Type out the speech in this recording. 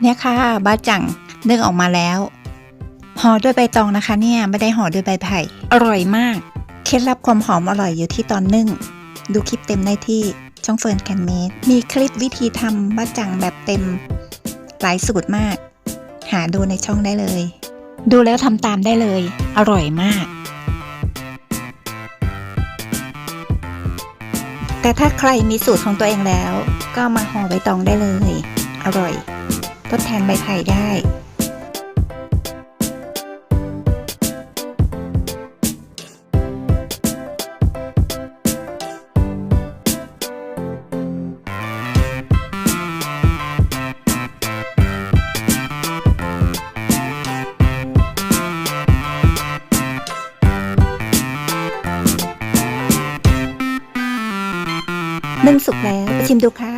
เนี่ยค่ะบ้าจังนึ่งออกมาแล้วห่อด้วยใบตองนะคะ เนี่ยไม่ได้ห่อด้วยใบไผ่อร่อยมาก เคล็ดลับความหอมอร่อยอยู่ที่ตอนนึ่ง ดูคลิปเต็มได้ที่ช่องเฟิร์นแคนเมดมีคลิปวิธีทำบ้าจังแบบเต็ม หลายสูตรมาก หาดูในช่องได้เลย ดูแล้วทำตามได้เลย อร่อยมาก แต่ถ้าใครมีสูตรของตัวเองแล้ว ก็มาห่อใบตองได้เลย อร่อย ทดแทนใบไผ่ได้ นึ่งสุกแล้วไปชิมดูค่ะ